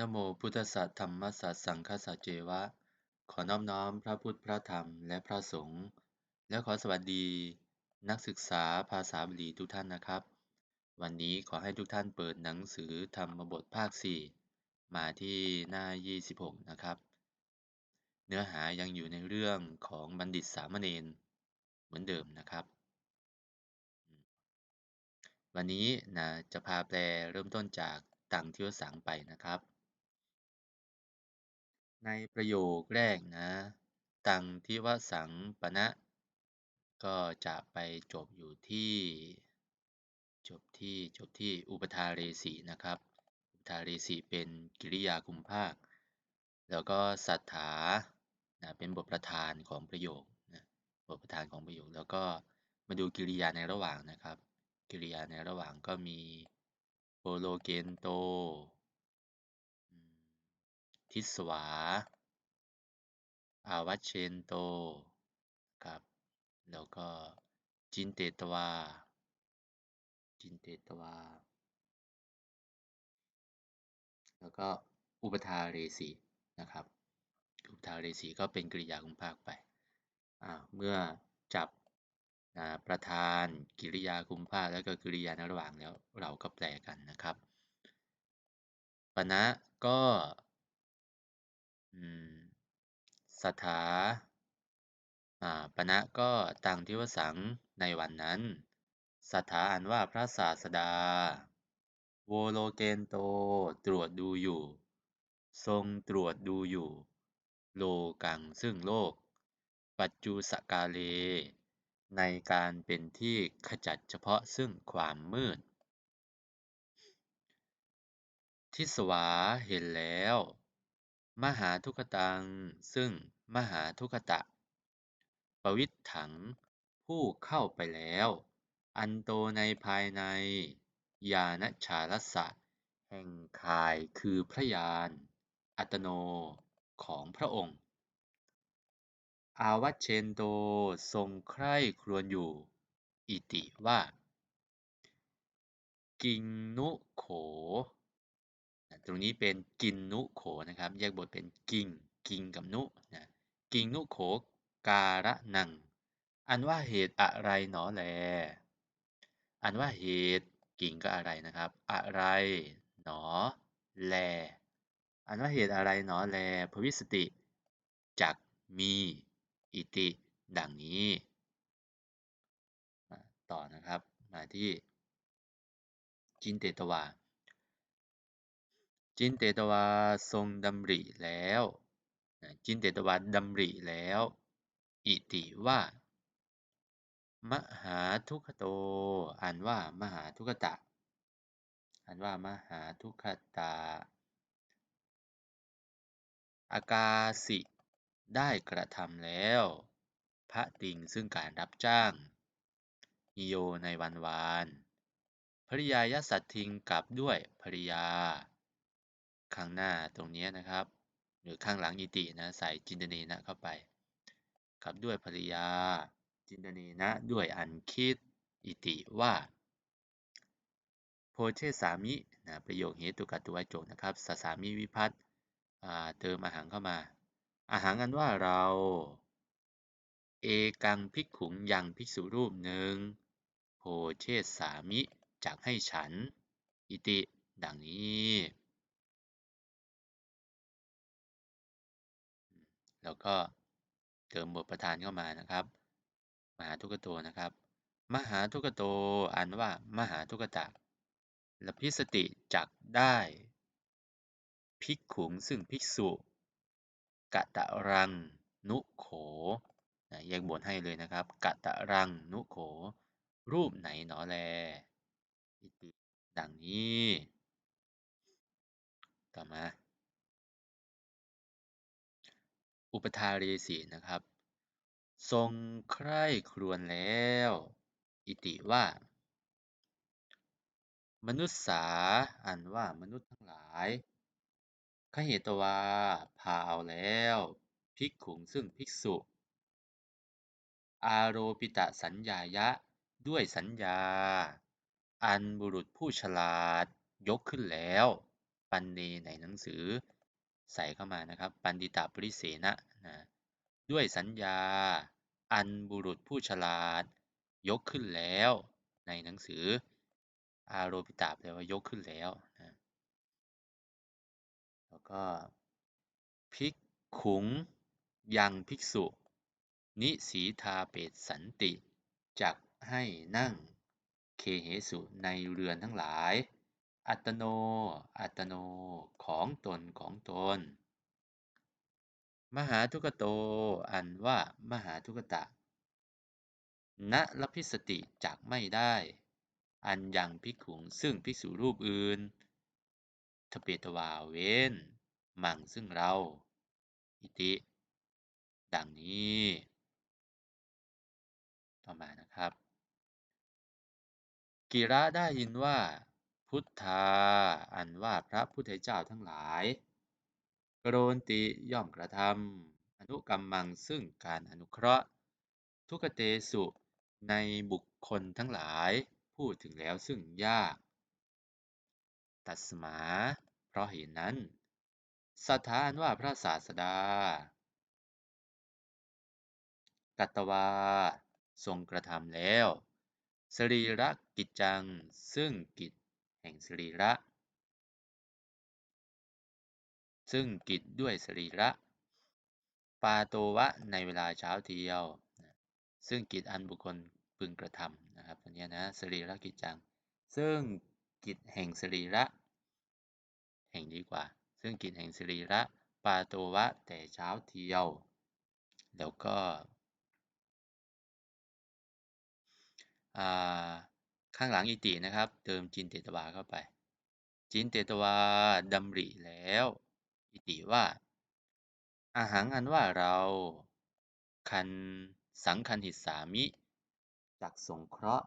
นะโมพุทธสัตธรรมสัตสังฆสัจเจวะ ขอน้อมน้อมพระพุทธพระธรรมและพระสงฆ์และขอสวัสดี นักศึกษาภาษาบาลีทุกท่านนะครับ วันนี้ขอให้ทุกท่านเปิดหนังสือธรรมบทภาค 4 มาที่หน้า 26 นะครับ เนื้อหายังอยู่ในเรื่องของบัณฑิตสามเณรเหมือนเดิมนะครับ วันนี้นะจะพาแปลเริ่มต้นจากตังทิวสังไปนะครับ ในประโยคแรกนะ ตังทิวสังปณะ ก็จะไปจบอยู่ที่ จบที่จบที่อุปทาเรสีนะครับ อุปทาเรสีเป็นกิริยาคุมภาค แล้วก็สัทธานะเป็นบทประธานของประโยคนะบทประธานของประโยค แล้วก็มาดูกิริยาในระหว่างนะครับ กิริยาในระหว่างก็มีโปโลเกนโต ทิสวา อาวัชเชนโต ครับ แล้วก็จินเตตวา จินเตตวา แล้วก็อุปทาเรสีนะครับ อุปทาเรสีก็เป็นกริยาคุมภาคไป เมื่อจับประธานกิริยาคุมภาคแล้วก็กริยาในระหว่างแล้วเราก็แปลกันนะครับปณะก็ สถาปณะก็ตังทิวสังในวันนั้น สถาอันว่าพระศาสดา โวโลเกนโตตรวจดูอยู่ ทรงตรวจดูอยู่ โลกังซึ่งโลก ปัจจุสกาเล ในการเป็นที่ขจัดเฉพาะซึ่งความมืด ทิสวาเห็นแล้ว มหาทุกตัง ซึ่งมหาทุกตะ ปวิตถัง ผู้เข้าไปแล้ว อันโตในภายในยานชาลสะแห่งคายคือพระยาน อัตโนของพระองค์ อาวัชเชนโตทรงใคร่ครวญอยู่ อิติว่า กิงนุโข ตรงนี้เป็นกินนุโขนะครับ แยกบทเป็นกิงกิงกับนุนะกิงนุโขการะนัง อันว่าเหตุอะไรหนอแล อันว่าเหตุกิงก็อะไรนะครับ อะไรหนอแล อันว่าเหตุอะไรหนอแลภวิสติจักมีอิติ ดังนี้ ต่อนะครับมาที่จินเตตวา จินเตตวาทรงดำริแล้วจินเตตวาดำริแล้ว อิติว่า มหาทุกโต อ่านว่ามหาทุกตะ อ่านว่ามหาทุกตาอากาสิได้กระทำแล้ว พระติงซึ่งการรับจ้างนิโยในวันวานภริยายสัตทิงกลับด้วยภริยา ข้างหน้าตรงนี้นะครับ หรือข้างหลังอิตินะใส่จินตเนนะเข้าไปกับด้วยภริยา จินตเนนะด้วยอันคิดอิติว่าโพเชสามินะประโยคเหตุกัตวโจนะครับสสามิวิพัตเติมอาหารเข้ามา อาหารอันว่าเรา เอกังพิกขุงยังภิกษุรูปหนึ่งโพเชสามิจักให้ฉัน อิติ ดังนี้ แล้วก็เติมบทประธานเข้ามานะครับ มหาทุกโตนะครับ มหาทุกโตอันว่ามหาทุกตะและพิสติจักได้ภิกขุงซึ่งภิกษุกะตะรัง นุโขแยกบทให้เลยนะครับกะตะรัง นุโข รูปไหนหนอแลดังนี้ ต่อมา อุปทาเรสีนะครับ ทรงใคร่ครวญแล้ว อิติว่า มนุษย์สาอันว่ามนุษย์ทั้งหลายขเหตวาพาเอาแล้วภิกขุงซึ่งภิกษุ อาโรปิตะสัญญายะ ด้วยสัญญา อันบุรุษผู้ฉลาดยกขึ้นแล้วปปันเนในหนังสือ ใส่เข้ามานะครับ ปันดิตาปริเสนะนะด้วยสัญญา อันบุรุษผู้ฉลาด ยกขึ้นแล้ว ในหนังสือ อาโรปิตาแปลว่ายกขึ้นแล้วนะแล้วก็ภิกขุงยังภิกษุ นิสีทาเปตสันติ จักให้นั่งเคเหสุในเรือนทั้งหลาย อัตโน อัตโน ของตน ของตน มหาทุกโต อันว่ามหาทุกตะณลพิสติจักไม่ได้ อันยังภิขุงซึ่งภิกษุรูปอื่นทเปตวาเวนมั่งซึ่งเรา อิติ ดังนี้ ต่อมานะครับ กิระได้ยินว่า พุทธา อันว่าพระพุทธเจ้าทั้งหลาย กรโนติย่อมกระทำอนุกรรมังซึ่งการอนุเคราะห์ ทุกเตสุในบุคคลทั้งหลายพูดถึงแล้วซึ่งยาก ตัสมา เพราะเหตุนั้นสถานว่าพระศาสดา กัตวา ทรงกระทำแล้ว สรีระกิจจัง ซึ่งกิจ ห่งสรีระ ซึ่งกิจด้วยสรีระ ปาโตวะในเวลาเช้าเที่ยว ซึ่งกิจอันบุคคลพึงกระทำนะครับตัวนี้นะสรีระกิจจัง ซึ่งกิจแห่งสรีระ แห่งดีกว่า ซึ่งกิจแห่งสรีระปาโตวะแต่เช้าเที่ยว แล้วก็ ข้างหลังอิตินะครับ เติมจินเตตวาเข้าไป จินเตตวาดำริแล้ว อิติว่าอาหารอันว่าเราคันสังคันหิสามิจักสงเคราะห์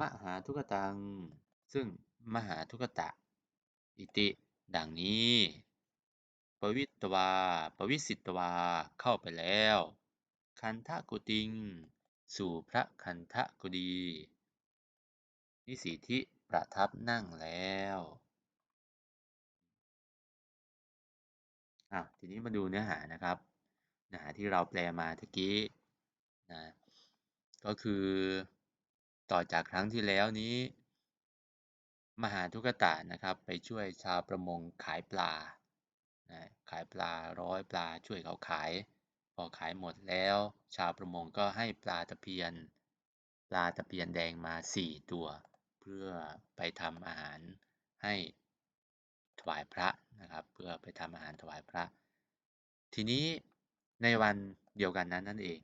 มหาทุกตัง ซึ่งมหาทุกตะ อิติ ดังนี้ ปวิตวา ปวิสิตวา เข้าไปแล้ว คันทะกุติง สู่พระคันทะกุดี นิสีทิประทับนั่งแล้วอะทีนี้มาดูเนื้อหานะครับเนื้อหาที่เราแปลมาตะกี้นะก็คือต่อจากครั้งที่แล้วนี้ มหาทุกตะนะครับ ไปช่วยชาวประมงขายปลานะขายปลาร้อยปลาช่วยเขาขาย พอขายหมดแล้ว ชาวประมงก็ให้ปลาตะเพียน ปลาตะเพียนแดงมาสี่ตัว พื่อไปทำอาหารให้ถวายพระนะครับ เพื่อไปทำอาหารถวายพระ ทีนี้ในวันเดียวกันนั้นนั่นเอง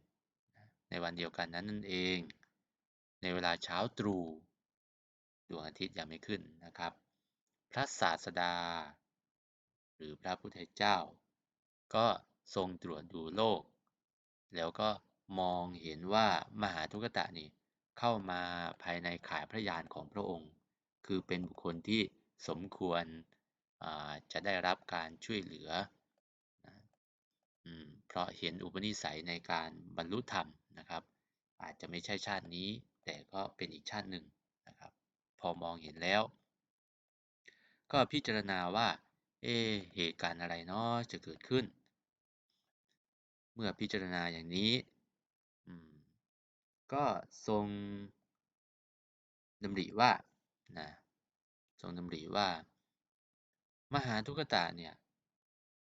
ในวันเดียวกันนั้นนั่นเอง ในเวลาเช้าตรู่ดวงอาทิตย์ยังไม่ขึ้นนะครับ พระศาสดา หรือพระพุทธเจ้า ก็ทรงตรวจดูโลก แล้วก็มองเห็นว่ามหาทุกตะนี่ เข้ามาภายในข่ายพระยานของพระองค์ คือเป็นบุคคลที่สมควรจะได้รับการช่วยเหลือ เพราะเห็นอุปนิสัยในการบรรลุธรรมนะครับ อาจจะไม่ใช่ชาตินี้ แต่ก็เป็นอีกชาติหนึ่งนะครับ พอมองเห็นแล้ว ก็พิจารณาว่า เอเหตุการณ์อะไรเนาะจะเกิดขึ้น เมื่อพิจารณาอย่างนี้ ก็ทรงดำริว่านะทรงดำริว่า มหาทุกตะเนี่ย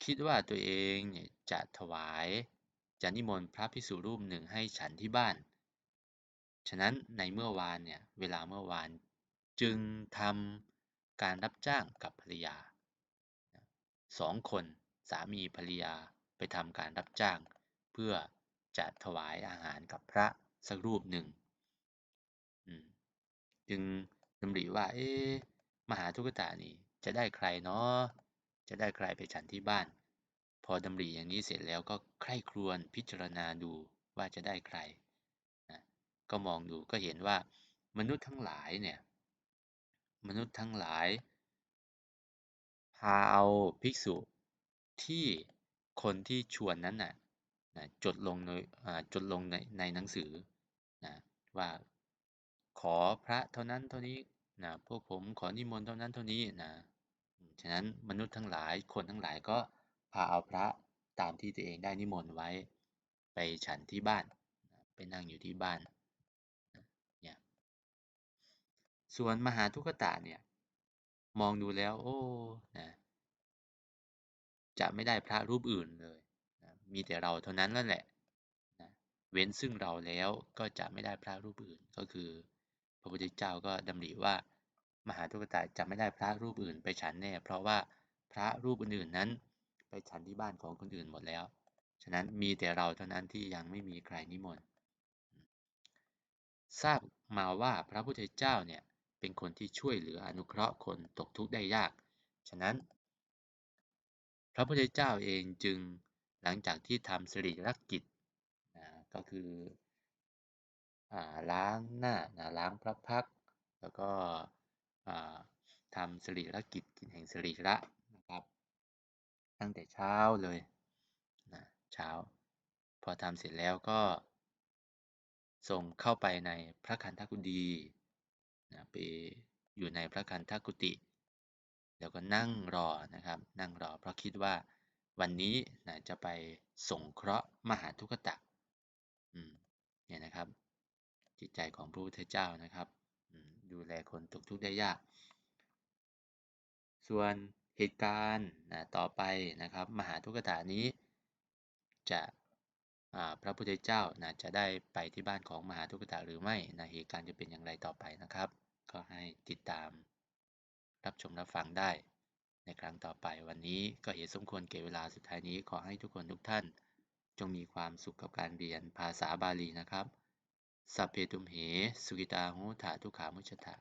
คิดว่าตัวเองเนี่ยจะถวายจะนิมนต์พระภิกษุรูปหนึ่งให้ฉันที่บ้าน ฉะนั้นในเมื่อวานเนี่ยเวลาเมื่อวานจึงทำการรับจ้างกับภรรยาสองคนสามีภรรยาไปทำการรับจ้าง เพื่อจะถวายอาหารกับพระ สักรูปหนึ่งจึงดำริว่า เอ๊มหาทุกตานี่จะได้ใครเนาะจะได้ใครไปฉันที่บ้าน พอดำริอย่างนี้เสร็จแล้วก็ใคร่ครวญพิจารณาดูว่าจะได้ใครนะก็มองดูก็เห็นว่ามนุษย์ทั้งหลายเนี่ย มนุษย์ทั้งหลาย พาเอาภิกษุที่คนที่ชวนนั้นน่ะจดลงในจดลงในในหนังสือ ว่า ขอพระเท่านั้นเท่านี้นะพวกผมขอนิมนต์เท่านั้นเท่านี้นะฉะนั้นมนุษย์ทั้งหลายคนทั้งหลายก็พาเอาพระตามที่ตัวเองได้นิมนต์ไว้ ไปฉันที่บ้านไปนั่งอยู่ที่บ้านเนี่ยส่วนมหาทุกตะเนี่ยมองดูแล้ว โอ้นะจะไม่ได้พระรูปอื่นเลยนะมีแต่เราเท่านั้นนั่นแหละ เว้นซึ่งเราแล้วก็จะไม่ได้พระรูปอื่น ก็คือ พระพุทธเจ้าก็ดำริว่า มหาทุกตะจะไม่ได้พระรูปอื่นไปฉันแน่ เพราะว่าพระรูปอื่นๆนั้น ไปฉันที่บ้านของคนอื่นหมดแล้ว ฉะนั้นมีแต่เราเท่านั้นที่ยังไม่มีใครนิมนต์ทราบมาว่าพระพุทธเจ้าเนี่ยเป็นคนที่ช่วยเหลืออนุเคราะห์คนตกทุกข์ได้ยาก ฉะนั้น พระพุทธเจ้าเองจึงหลังจากที่ทำสิริรักกิจ ก็คืออล้างหน้านะล้างพระพัก แล้วก็ทำสิริรักกิจแห่งสิริระนะครับ ตั้งแต่เช้าเลยนะเช้า พอทำเสร็จแล้วก็ ส่งเข้าไปในพระคันธกุฎีนะไปอยู่ในพระคันธกุฏิแล้วก็นั่งรอนะครับ นั่งรอเพราะคิดว่าวันนี้นะจะไปส่งเคราะห์มหาทุกตะอืม เนี่ยนะครับ จิตใจของพระพุทธเจ้านะครับ ดูแลคนตกทุกข์ได้ยาก ส่วนเหตุการณ์นะต่อไปนะครับ มหาทุกตะนี้จะพระพุทธเจ้านะจะได้ไปที่บ้านของมหาทุกตะหรือไม่นะเหตุการณ์จะเป็นอย่างไรต่อไปนะครับ ก็ให้ติดตามรับชมรับฟังได้ในครั้งต่อไปวันนี้ก็เหตุสมควรเก็บเวลาสุดท้ายนี้ขอให้ทุกคนทุกท่าน จงมีความสุขกับการเรียนภาษาบาลีนะครับสัพเพตุมเห สุกิตาหูถาทุขามุชตะ